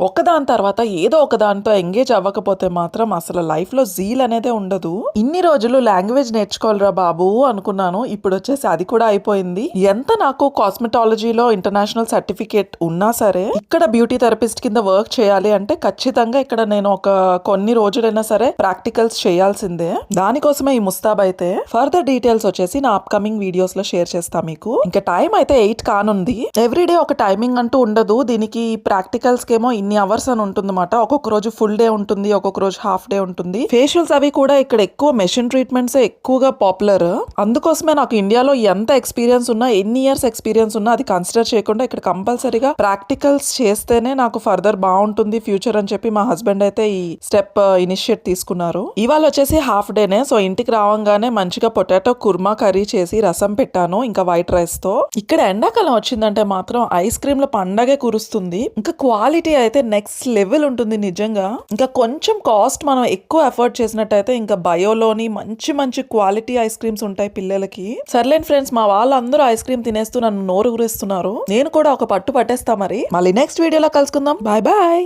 ఒకదాని తర్వాత ఏదో ఒక ఎంగేజ్ అవ్వకపోతే మాత్రం అసలు లైఫ్లో జీల్ అనేదే ఉండదు. ఇన్ని రోజులు లాంగ్వేజ్ నేర్చుకోవాలిరా బాబు అనుకున్నాను. ఇప్పుడు వచ్చేసి అది కూడా అయిపోయింది. ఎంత నాకు కాస్మెటాలజీలో ఇంటర్నేషనల్ సర్టిఫికేట్ ఉన్నా సరే ఇక్కడ బ్యూటీ థెరపిస్ట్ కింద వర్క్ చేయాలి అంటే ఖచ్చితంగా ఇక్కడ నేను ఒక కొన్ని రోజులైనా సరే ప్రాక్టికల్స్ చేయాల్సిందే. దానికోసమే ఈ ముస్తాబ్ అయితే. ఫర్దర్ డీటెయిల్స్ వచ్చేసి నా అప్కమింగ్ వీడియోస్లో షేర్ చేస్తా మీకు. ఇంకా టైం అయితే ఎయిట్ కానుంది. ఎవ్రీడే ఒక టైమింగ్ అంటూ ఉండదు. దీనికి ప్రాక్టికల్స్ కేమో ఇన్ని అవర్స్ అని ఉంటుందన్నమాట. ఒక్కొక్క రోజు ఫుల్ డే ఉంటుంది ఒక్కొక్క రోజు హాఫ్ డే ఉంటుంది. ఫేషియల్స్ అవి కూడా ఇక్కడ ఎక్కువ మెషిన్ ట్రీట్మెంట్స్ ఎక్కువగా పాపులర్ అందుకోసమే నాకు ఇండియాలో ఎంత ఎక్స్పీరియన్స్ ఉన్నా ఎన్ని ఇయర్స్ ఎక్స్పీరియన్స్ ఉన్నా అది కన్సిడర్ చేయకుండా ఇక్కడ కంపల్సరీగా ప్రాక్టికల్స్ చేస్తేనే నాకు ఫర్దర్ బాగుంటుంది ఫ్యూచర్ అని చెప్పి మా హస్బెండ్ అయితే ఈ స్టెప్ ఇనిషియేట్ uh, తీసుకున్నారు. ఇవాళ వచ్చేసి హాఫ్ డేనే సో ఇంటికి రావంగానే మంచిగా పొటాటో కుర్మా కర్రీ చేసి రసం పెట్టాను ఇంకా వైట్ రైస్తో. ఇక్కడ ఎండాకాలం వచ్చిందంటే మాత్రం ఐస్ క్రీమ్ల పండగే కురుస్తుంది. ఇంకా క్వాలిటీ అయితే అయితే నెక్స్ట్ లెవెల్ ఉంటుంది నిజంగా. ఇంకా కొంచెం కాస్ట్ మనం ఎక్కువ ఎఫర్ట్ చేసినట్టయితే ఇంకా బయోలోని మంచి మంచి క్వాలిటీ ఐస్ క్రీమ్స్ ఉంటాయి పిల్లలకి. సర్లేండి ఫ్రెండ్స్ మా వాళ్ళందరూ ఐస్ క్రీమ్ తినేస్తూ నన్ను నోరు ఊరేస్తున్నారు. నేను కూడా ఒక పట్టు పట్టేస్తా మరి. మళ్ళీ నెక్స్ట్ వీడియోలో కలుసుకుందాం. Bye bye